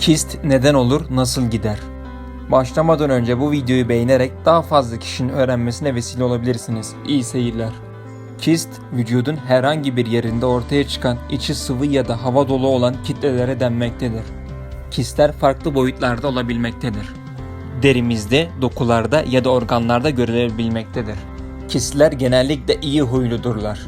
Kist neden olur, nasıl gider? Başlamadan önce bu videoyu beğenerek daha fazla kişinin öğrenmesine vesile olabilirsiniz. İyi seyirler. Kist, vücudun herhangi bir yerinde ortaya çıkan içi sıvı ya da hava dolu olan kitlelere denmektedir. Kistler farklı boyutlarda olabilmektedir. Derimizde, dokularda ya da organlarda görülebilmektedir. Kistler genellikle iyi huyludurlar.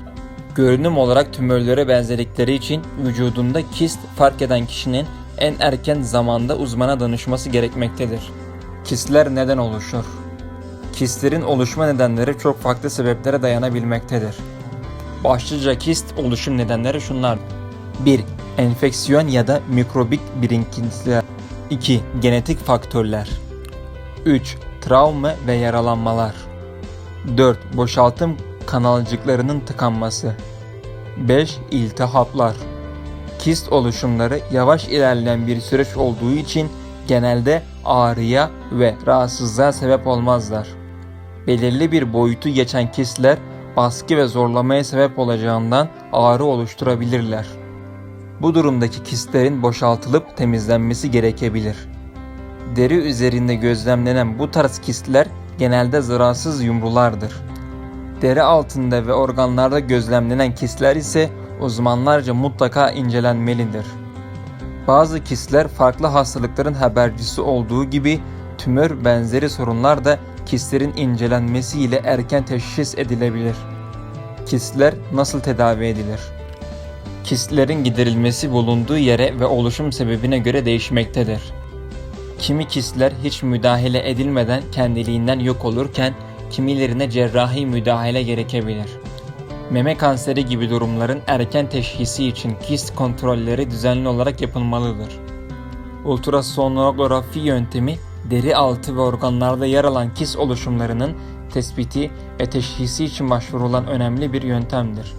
Görünüm olarak tümörlere benzerlikleri için vücudunda kist fark eden kişinin en erken zamanda uzmana danışması gerekmektedir. Kistler neden oluşur? Kistlerin oluşma nedenleri çok farklı sebeplere dayanabilmektedir. Başlıca kist oluşum nedenleri şunlar. 1. Enfeksiyon ya da mikrobik birikintiler. 2. Genetik faktörler. 3. Travma ve yaralanmalar. 4. Boşaltım kanalcıklarının tıkanması. 5. İltihaplar. Kist oluşumları yavaş ilerleyen bir süreç olduğu için genelde ağrıya ve rahatsızlığa sebep olmazlar. Belirli bir boyutu geçen kistler baskı ve zorlamaya sebep olacağından ağrı oluşturabilirler. Bu durumdaki kistlerin boşaltılıp temizlenmesi gerekebilir. Deri üzerinde gözlemlenen bu tarz kistler genelde zararsız yumrulardır. Deri altında ve organlarda gözlemlenen kistler ise uzmanlarca mutlaka incelenmelidir. Bazı kistler farklı hastalıkların habercisi olduğu gibi tümör benzeri sorunlar da kistlerin incelenmesiyle erken teşhis edilebilir. Kistler nasıl tedavi edilir? Kistlerin giderilmesi bulunduğu yere ve oluşum sebebine göre değişmektedir. Kimi kistler hiç müdahale edilmeden kendiliğinden yok olurken kimilerine cerrahi müdahale gerekebilir. Meme kanseri gibi durumların erken teşhisi için kist kontrolleri düzenli olarak yapılmalıdır. Ultrasonografi yöntemi deri altı ve organlarda yer alan kist oluşumlarının tespiti ve teşhisi için başvurulan önemli bir yöntemdir.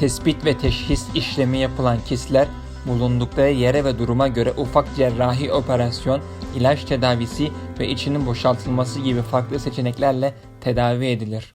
Tespit ve teşhis işlemi yapılan kistler bulundukları yere ve duruma göre ufak cerrahi operasyon, ilaç tedavisi ve içinin boşaltılması gibi farklı seçeneklerle tedavi edilir.